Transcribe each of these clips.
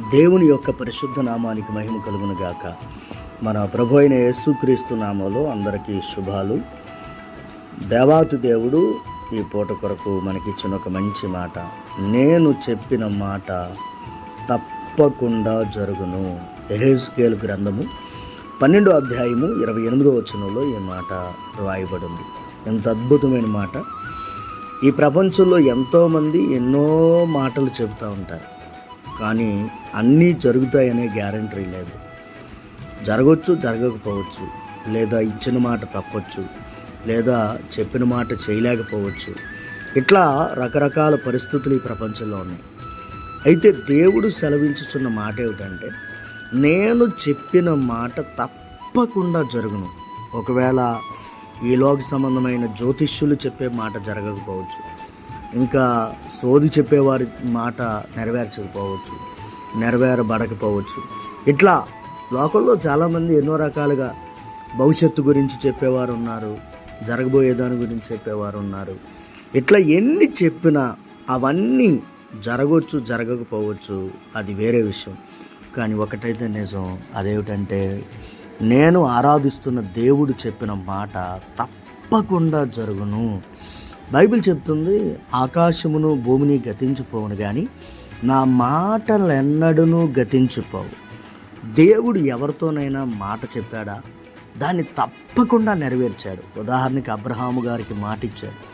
దేవుని యొక్క పరిశుద్ధ నామానికి మహిమ కలుగును గాక మన ప్రభు అయిన యేసుక్రీస్తు నామంలో అందరికీ శుభాలు. దేవాతి దేవుడు ఈ పూట కొరకు మనకిచ్చిన ఒక మంచి మాట. నేను చెప్పిన మాట తప్పకుండా జరుగును. ఎహెస్కేల్ గ్రంథము పన్నెండో అధ్యాయము ఇరవై ఎనిమిదో వచనంలో ఈ మాట రాయబడింది. ఎంత అద్భుతమైన మాట. ఈ ప్రపంచంలో ఎంతోమంది ఎన్నో మాటలు చెబుతూ ఉంటారు. కానీ అన్నీ జరుగుతాయనే గ్యారంటీ లేదు. జరగవచ్చు జరగకపోవచ్చు. లేదా ఇచ్చిన మాట తప్పొచ్చు. లేదా చెప్పిన మాట చేయలేకపోవచ్చు. ఇట్లా రకరకాల పరిస్థితులు ఈ ప్రపంచంలో ఉన్నాయి. అయితే దేవుడు సెలవించుచున్న మాట ఏమిటంటే నేను చెప్పిన మాట తప్పకుండా జరుగును. ఒకవేళ ఈ లోక సంబంధమైన జ్యోతిష్యులు చెప్పే మాట జరగకపోవచ్చు. ఇంకా సోది చెప్పేవారి మాట నెరవేర్చకపోవచ్చు. నెరవేరబడకపోవచ్చు. ఇట్లా లోకల్లో చాలామంది ఎన్నో రకాలుగా భవిష్యత్తు గురించి చెప్పేవారు ఉన్నారు జరగబోయే దాని గురించి చెప్పేవారు ఉన్నారు ఇట్లా ఎన్ని చెప్పినా అవన్నీ జరగవచ్చు జరగకపోవచ్చు అది వేరే విషయం. కానీ ఒకటైతే నిజం అదేమిటంటే నేను ఆరాధిస్తున్న దేవుడు చెప్పిన మాట తప్పకుండా జరుగును. బైబిల్ చెప్తుంది ఆకాశమును భూమిని గతించిపోవును కానీ నా మాటలు ఎన్నడూనూ గతించిపోవు. దేవుడు ఎవరితోనైనా మాట చెప్పాడా? దాన్ని తప్పకుండా నెరవేర్చాడు. ఉదాహరణకి అబ్రహాము గారికి మాట ఇచ్చాడు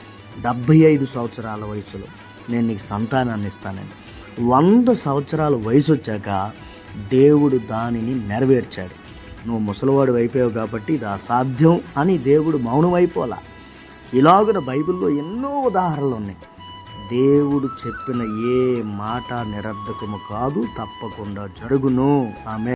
డెబ్భై ఐదు సంవత్సరాల వయసులో నేను నీకు సంతానాన్ని ఇస్తానని. వంద సంవత్సరాల వయసు వచ్చాక దేవుడు దానిని నెరవేర్చాడు. నువ్వు ముసలివాడు అయిపోయావు కాబట్టి ఇది అసాధ్యం అని దేవుడు మౌనం అయిపోలా. ఇలాగున బైబిల్లో ఎన్నో ఉదాహరణలు ఉన్నాయి. దేవుడు చెప్పిన ఏ మాట నిరర్ధకము కాదు తప్పకుండా జరుగును. ఆమె